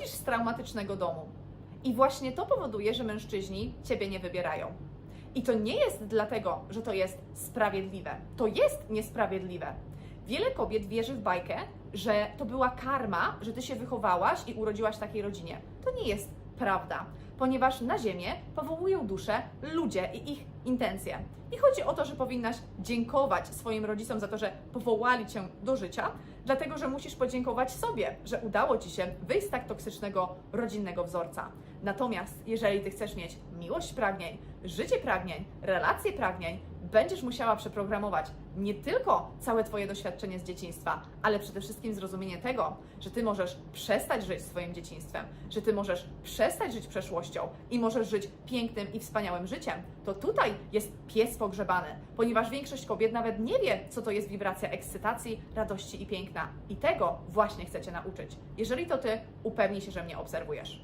pochodzisz z traumatycznego domu. I właśnie to powoduje, że mężczyźni ciebie nie wybierają. I to nie jest dlatego, że to jest sprawiedliwe. To jest niesprawiedliwe. Wiele kobiet wierzy w bajkę, że to była karma, że ty się wychowałaś i urodziłaś w takiej rodzinie. To nie jest prawda, ponieważ na Ziemię powołują dusze ludzie i ich intencje. I chodzi o to, że powinnaś dziękować swoim rodzicom za to, że powołali cię do życia, dlatego że musisz podziękować sobie, że udało ci się wyjść z tak toksycznego rodzinnego wzorca. Natomiast jeżeli ty chcesz mieć miłość pragnień, życie pragnień, relacje pragnień, będziesz musiała przeprogramować nie tylko całe Twoje doświadczenie z dzieciństwa, ale przede wszystkim zrozumienie tego, że Ty możesz przestać żyć swoim dzieciństwem, że Ty możesz przestać żyć przeszłością i możesz żyć pięknym i wspaniałym życiem. To tutaj jest pies pogrzebany, ponieważ większość kobiet nawet nie wie, co to jest wibracja ekscytacji, radości i piękna. I tego właśnie chcecie nauczyć. Jeżeli to Ty, upewnij się, że mnie obserwujesz.